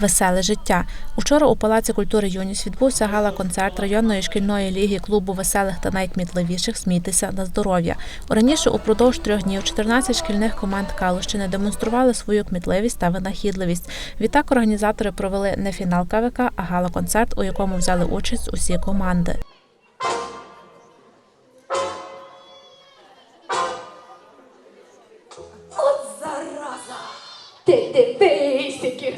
Веселе життя. Учора у Палаці культури Юність відбувся гала-концерт районної шкільної ліги клубу веселих та найкмітливіших Смійтеся на здоров'я. Раніше упродовж трьох днів 14 шкільних команд Калущини демонстрували свою кмітливість та винахідливість. Відтак організатори провели не фінал КВК, а гала-концерт, у якому взяли участь усі команди. От зараза! Ти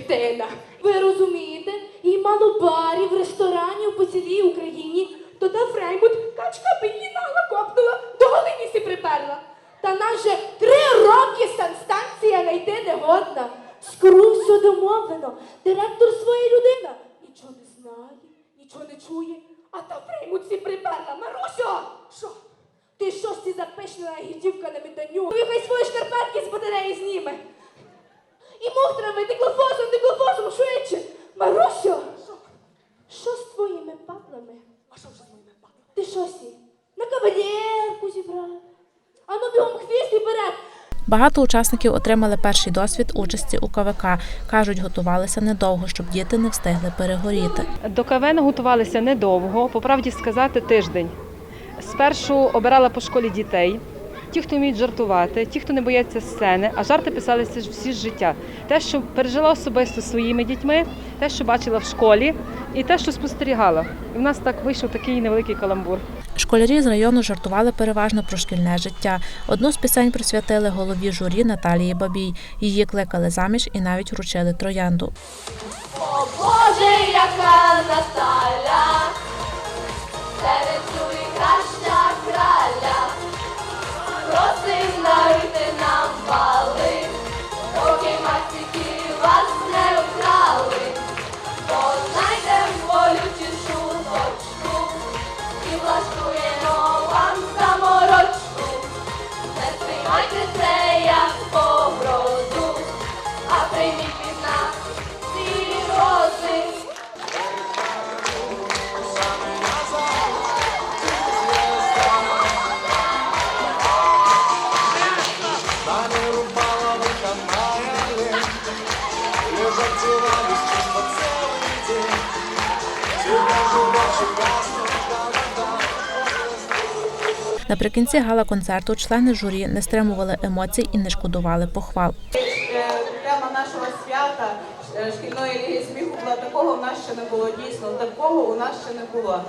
тина! Ви розумієте, і мало барів, ресторанів по цілій Україні, то та Фреймут качка би її копнула, до голині приперла. Та нас же три роки санстанція найти не годна. Скру все домовлено. Директор своя людина. Нічого не знає, нічого не чує. А та Фреймут приперла. Марусю! Що? Ти що ж ці запишна гідівка на меданю? Ви хай свої шкарпетки з батареї зніме. І мух треба, диклофосом, диклофосом, швидше. Марусю! Що? Що з твоїми патлами? А що вже з моїми патлами? Ти що сі? На кавалерку зібрав. А ну бігом хвіст і вперед. Багато учасників отримали перший досвід участі у КВК. кажуть, готувалися недовго, щоб діти не встигли перегоріти. До КВН готувалися недовго, по правді сказати, тиждень. Спершу обирала по школі дітей, ті, хто вміють жартувати, ті, хто не бояться сцени, а жарти писалися ж всі з життя. Те, що пережила особисто своїми дітьми, те, що бачила в школі, і те, що спостерігала. І в нас так вийшов такий невеликий каламбур. Школярі з району жартували переважно про шкільне життя. Одну з пісень присвятили голові журі Наталії Бабій. Її кликали заміж і навіть вручили троянду. О Боже, яка Наталя, Наприкінці гала-концерту члени журі не стримували емоцій і не шкодували похвал. Е, Тема нашого свята е, шкільної ліги сміху була такого в нас ще не було дійсно. Такого у нас ще не було.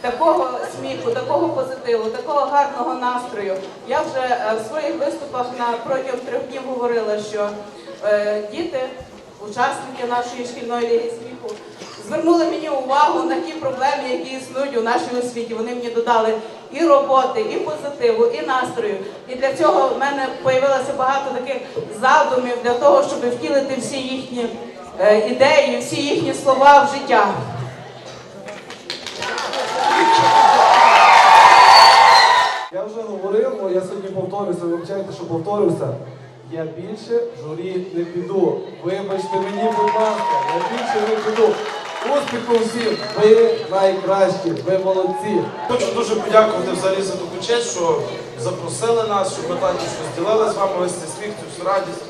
Такого сміху, такого позитиву, такого гарного настрою. Я вже е, в своїх виступах на протягом трьох днів говорила, що діти, учасники нашої шкільної ліги сміху, звернули мені увагу на ті проблеми, які існують у нашій освіті. Вони мені додали і роботи, і позитиву, і настрою. І для цього в мене з'явилося багато таких задумів для того, щоб втілити всі їхні е, ідеї, всі їхні слова в життя. Я вже говорив, але я сьогодні повторюся, вибачайте, що повторюся. Я більше журі не піду. Вибачте мені, будь ласка, я більше не піду. Успіху всім! Ви найкращі, ви молодці. Хочу дуже подякувати взагалі за таку честь, що запросили нас, щоб ми так щось ділили з вами весь цей сміх, цю всю радість.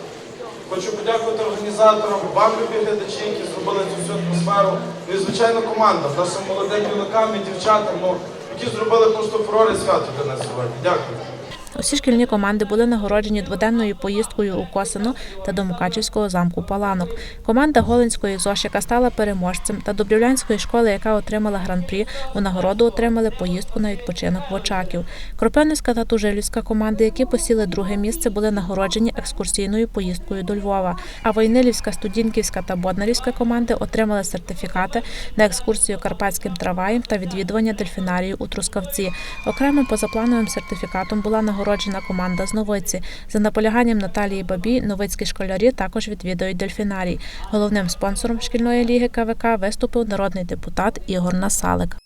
Хочу подякувати організаторам, вам, любі глядачі, які зробили цю всю атмосферу. Ну і звичайно командам, нашим молодим юнакам і дівчатам, ну, які зробили просто фурор і свято для нас сьогодні. Дякую. Усі шкільні команди були нагороджені дводенною поїздкою у Косино та до Мукачівського замку Паланок. Команда Голинської ЗОШ, яка стала переможцем, та Добрівлянської школи, яка отримала гран-прі, у нагороду отримали поїздку на відпочинок в Очаків. Кропивницька та Тужилівська команди, які посіли друге місце, були нагороджені екскурсійною поїздкою до Львова. А Войнилівська, Студінківська та Боднарівська команди отримали сертифікати на екскурсію карпатським трамваєм та відвідування дельфінарію у Трускавці. Окремим позаплановим сертифікатом була нагороджена команда з Новиці. За наполяганням Наталії Бабій, новицькі школярі також відвідують дельфінарій. Головним спонсором шкільної ліги КВК виступив народний депутат Ігор Насалик.